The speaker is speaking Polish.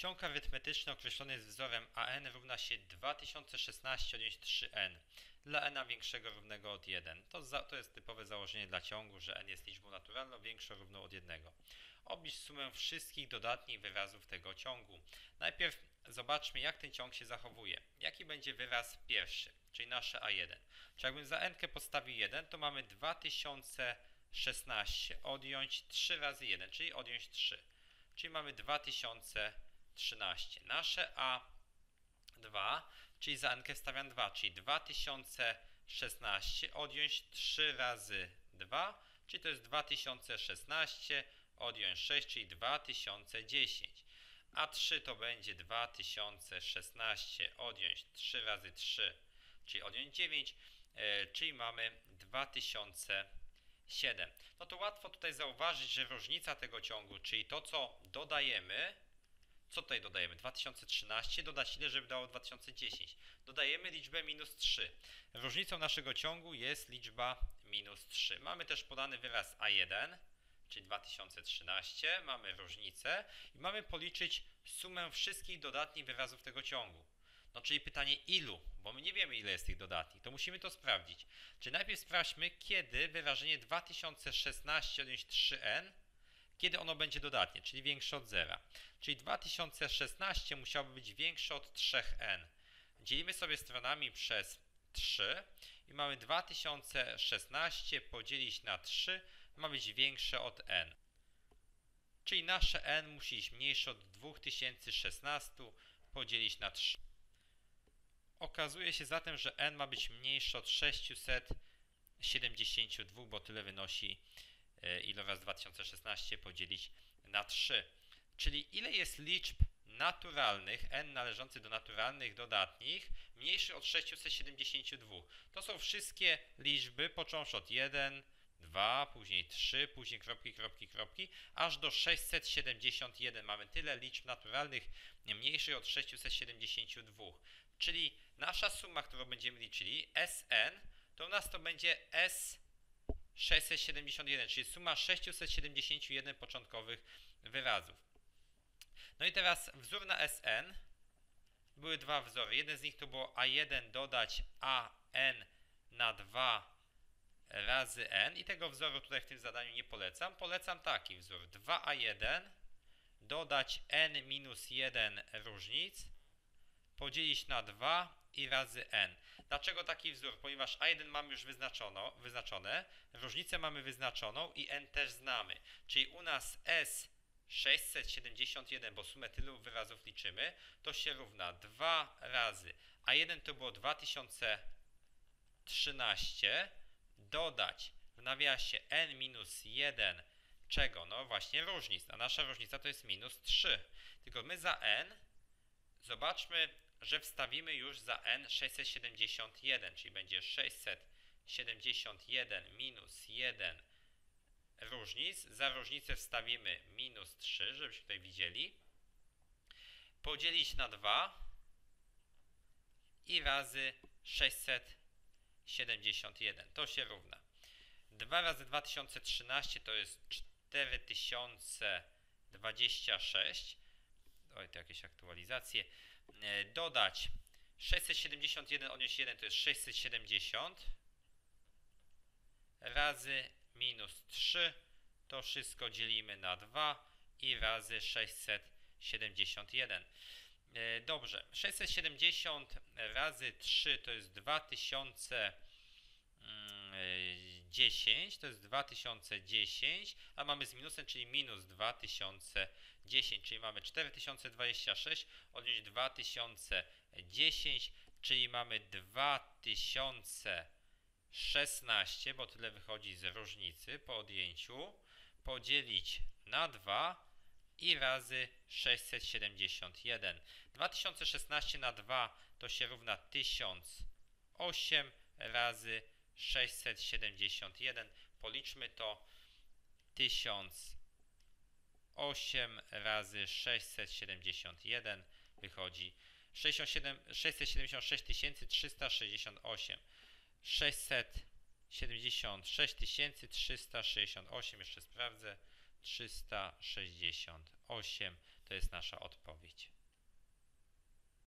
Ciąg arytmetyczny określony jest wzorem an równa się 2016 odjąć 3n dla n większego równego od 1. To, za, to jest typowe założenie dla ciągu, że n jest liczbą naturalną większą równą od 1. Obliż sumę wszystkich dodatnich wyrazów tego ciągu. Najpierw zobaczmy, jak ten ciąg się zachowuje. Jaki będzie wyraz pierwszy, czyli nasze a1. Czy jakbym za n postawił 1, to mamy 2016 odjąć 3 razy 1, czyli odjąć 3. Czyli mamy 2013. Nasze a2, czyli za n stawiam 2, czyli 2016 odjąć 3 razy 2, czyli to jest 2016 odjąć 6, czyli 2010. A 3 to będzie 2016 odjąć 3 razy 3, czyli odjąć 9, e, czyli mamy 2007. No to łatwo tutaj zauważyć, że różnica tego ciągu, czyli to co dodajemy, co tutaj dodajemy? 2013 dodać ile, żeby dało 2010? Dodajemy liczbę minus 3. Różnicą naszego ciągu jest liczba minus 3. Mamy też podany wyraz A1, czyli 2013, mamy różnicę i mamy policzyć sumę wszystkich dodatnich wyrazów tego ciągu. No czyli pytanie ilu, bo my nie wiemy ile jest tych dodatnych, to musimy to sprawdzić. Czyli najpierw sprawdźmy, kiedy wyrażenie 2016 odjąć 3n, kiedy ono będzie dodatnie, czyli większe od zera. Czyli 2016 musiałoby być większe od 3n. Dzielimy sobie stronami przez 3 i mamy 2016 podzielić na 3 ma być większe od n. Czyli nasze n musi być mniejsze od 2016 podzielić na 3. Okazuje się zatem, że n ma być mniejsze od 672, bo tyle wynosi e, iloraz 2016 podzielić na 3. Czyli ile jest liczb naturalnych, n należących do naturalnych dodatnich, mniejszy od 672. To są wszystkie liczby, począwszy od 1, 2, później 3, później kropki, kropki, kropki, aż do 671. Mamy tyle liczb naturalnych mniejszych od 672. Czyli nasza suma, którą będziemy liczyli, Sn, to u nas to będzie S 671, czyli suma 671 początkowych wyrazów. No i teraz wzór na Sn. Były dwa wzory. Jeden z nich to było A1 dodać AN na 2 razy n i tego wzoru tutaj w tym zadaniu nie polecam. Polecam taki wzór 2a1 dodać n minus 1 różnic podzielić na 2 i razy n. Dlaczego taki wzór? Ponieważ a1 mamy już wyznaczono, wyznaczone, różnicę mamy wyznaczoną i n też znamy. Czyli u nas s 671, bo sumę tylu wyrazów liczymy, to się równa 2 razy a1 to było 2013 dodać w nawiasie n minus 1 czego? No właśnie różnic. A nasza różnica to jest minus 3. Tylko my za n zobaczmy, że wstawimy już za n 671, czyli będzie 671 minus 1 różnic. Za różnicę wstawimy minus 3, żebyśmy tutaj widzieli. Podzielić na 2 i razy 600 71. To się równa. 2 razy 2013 to jest 4026. Oj, to jakieś aktualizacje. E, dodać 671 odnieść 1 to jest 670 razy minus 3 to wszystko dzielimy na 2 i razy 671. E, dobrze, 670 razy 3 to jest 2010, to jest 2010, a mamy z minusem, czyli minus 2010, czyli mamy 4026 odjąć 2010, czyli mamy 2016, bo tyle wychodzi z różnicy po odjęciu, podzielić na 2 i razy 671. 2016 na 2 to się równa 1008 razy 671. Policzmy to 1008 razy 671 wychodzi 67, 676 368. 676 368 jeszcze sprawdzę. 368. To To jest nasza odpowiedź.